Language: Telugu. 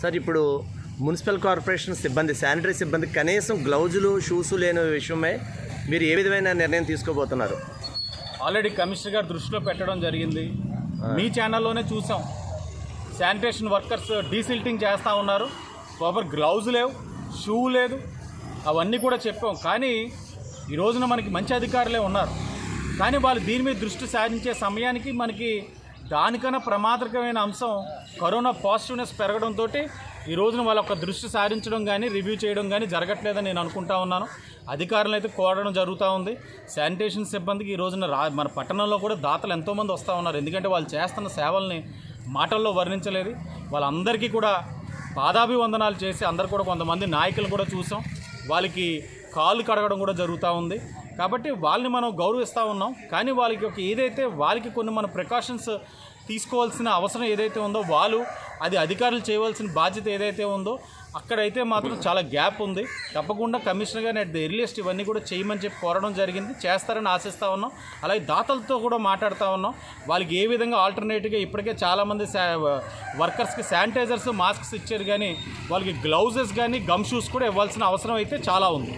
సార్ ఇప్పుడు మున్సిపల్ కార్పొరేషన్ సిబ్బంది శానిటరీ సిబ్బంది కనీసం గ్లౌజులు షూస్ లేని విషయమై మీరు ఏ విధమైన నిర్ణయం తీసుకోబోతున్నారు? ఆల్రెడీ కమిషనర్ గారు దృష్టిలో పెట్టడం జరిగింది. మీ ఛానల్లోనే చూసాం. శానిటేషన్ వర్కర్స్ డీసిల్టింగ్ చేస్తూ ఉన్నారు. ప్రాపర్ గ్లౌజ్ లేవు షూ లేదు అవన్నీ కూడా చెప్పాం. కానీ ఈ రోజున మనకి మంచి అధికారులే ఉన్నారు. కానీ వాళ్ళు దీని మీద దృష్టి సాధించే సమయానికి మనకి దానికన్నా ప్రమాదకరమైన అంశం కరోనా పాజిటివ్నెస్ పెరగడంతో ఈ రోజున వాళ్ళ ఒక దృష్టి సారించడం కానీ రివ్యూ చేయడం కానీ జరగట్లేదని నేను అనుకుంటా ఉన్నాను. అధికారులు అయితే కోరడం జరుగుతూ ఉంది. శానిటేషన్ సిబ్బందికి ఈ రోజున రా మన పట్టణంలో కూడా దాతలు ఎంతోమంది వస్తూ ఉన్నారు. ఎందుకంటే వాళ్ళు చేస్తున్న సేవల్ని మాటల్లో వర్ణించలేదు. వాళ్ళందరికీ కూడా పాదాభివందనాలు చేసి అందరు కూడా కొంతమంది నాయకులు కూడా చూసాం. వాళ్ళకి కాళ్ళు కడగడం కూడా జరుగుతూ ఉంది. కాబట్టి వాళ్ళని మనం గౌరవిస్తూ ఉన్నాం. కానీ వాళ్ళకి ఒక ఏదైతే వాళ్ళకి కొన్ని మన ప్రికాషన్స్ తీసుకోవాల్సిన అవసరం ఏదైతే ఉందో వాళ్ళు అది అధికారులు చేయవలసిన బాధ్యత ఏదైతే ఉందో అక్కడైతే మాత్రం చాలా గ్యాప్ ఉంది. తప్పకుండా కమిషనర్ గారిని అట్ ది ఎర్లియస్ట్ ఇవన్నీ కూడా చేయమని చెప్పి కోరడం జరిగింది. చేస్తారని ఆశిస్తూ ఉన్నాం. అలాగే దాతలతో కూడా మాట్లాడుతూ ఉన్నాం. వాళ్ళకి ఏ విధంగా ఆల్టర్నేటివ్గా ఇప్పటికే చాలామంది శా వర్కర్స్కి శానిటైజర్స్ మాస్క్స్ ఇచ్చారు కానీ వాళ్ళకి గ్లౌజెస్ కానీ గమ్ షూస్ కూడా ఇవ్వాల్సిన అవసరం అయితే చాలా ఉంది.